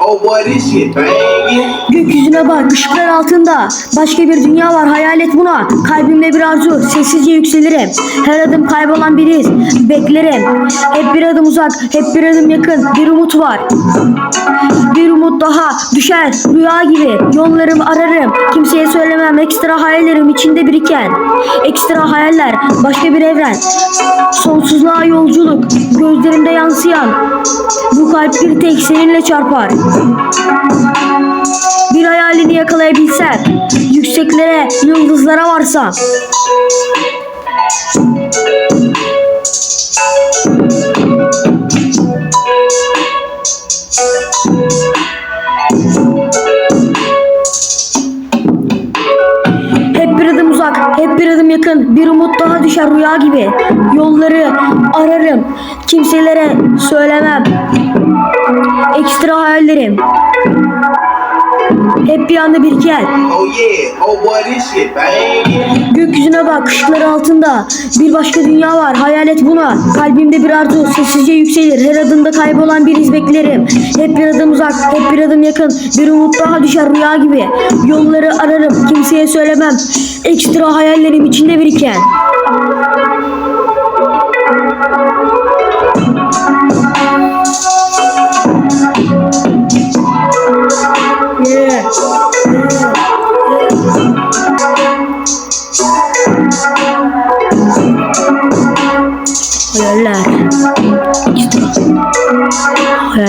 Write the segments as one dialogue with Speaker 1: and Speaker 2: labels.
Speaker 1: Oh boy, this shit banging.
Speaker 2: Gökyüzüne bak, ışıklar altında. Başka bir dünya var, hayal et buna. Kalbimde bir arzu, sessizce yükselirim. Her adım kaybolan bir iz, beklerim. Hep bir adım uzak, hep bir adım yakın. Bir umut var. Bir umut daha düşer rüya gibi. Yollarımı ararım, kimseye söylemem. Ekstra hayallerim içinde biriken. Ekstra hayaller, başka bir evren. Sonsuzluğa yolculuk, gözlerimde yansıyan. Bu kalp bir tek seninle çarpar. Bir hayalini yakalayabilsem, yükseklere, yıldızlara varsam. Hep bir adım uzak, hep bir adım yakın. Bir umut daha düşer rüya gibi. Yolları ararım, kimselere söylemem. Ekstra hayallerim. Hep bir anda biriken.
Speaker 1: Oh yeah, oh.
Speaker 2: Gökyüzüne bak, ışıklar altında. Bir başka dünya var, hayal et buna. Kalbimde bir arzu, sessizce yükselir. Her adımda kaybolan bir iz beklerim. Hep bir adım uzak, hep bir adım yakın. Bir umut daha düşer rüya gibi. Yolları ararım, kimseye söylemem. Ekstra hayallerim içinde biriken.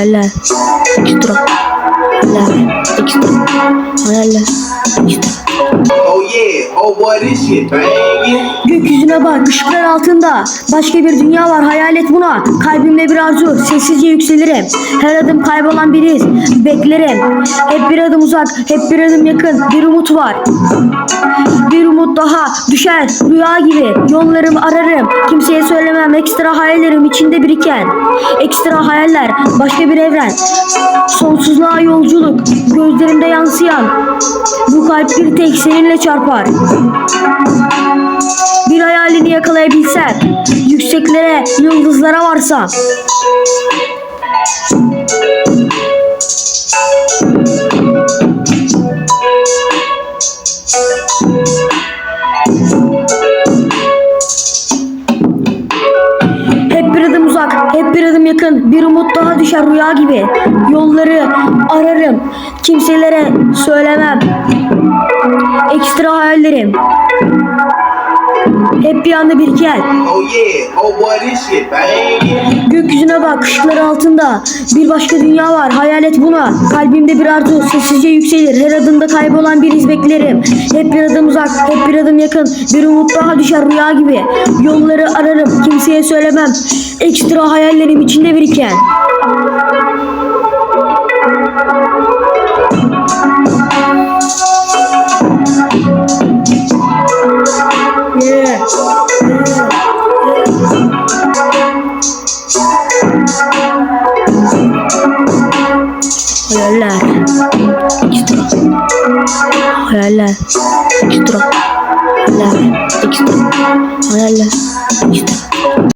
Speaker 2: Hayaller. Ekstra. Hayaller. Ekstra. Hayaller. Ekstra.
Speaker 1: Oh yeah, oh boy, this shit banging.
Speaker 2: Gökyüzüne bak, ışıklar altında. Başka bir dünya var, hayal et buna. Kalbimde bir arzu, sessizce yükselirim. Her adım kaybolan bir iz, beklerim. Hep bir adım uzak, hep bir adım yakın. Bir umut var. Bir umut daha düşer rüya gibi. Yollarımı ararım, kimseye söylemem. Ekstra hayallerim içinde biriken. Ekstra hayaller, başka bir evren. Sonsuzluğa yolculuk, gözlerimde yansıyan. Bu kalp bir tek seninle çarpar. Yakalayabilsem, yükseklere, yıldızlara varsam. Hep bir adım uzak, hep bir adım yakın. Bir umut daha düşer rüya gibi. Yolları ararım, kimselere söylemem. Ekstra hayallerim. Hep bir anda.
Speaker 1: Oh yeah, oh banging.
Speaker 2: Gökyüzüne bak, ışıklar altında. Bir başka dünya var, hayal et buna. Kalbimde bir arzu, sessizce yükselir. Her adımda kaybolan bir iz beklerim. Hep bir adım uzak, hep bir adım yakın. Bir umut daha düşer rüya gibi. Yolları ararım, kimseye söylemem. Ekstra hayallerim içinde biriken. Hayaller. Ekstra. Hayaller. Ekstra. Hayaller. Ekstra.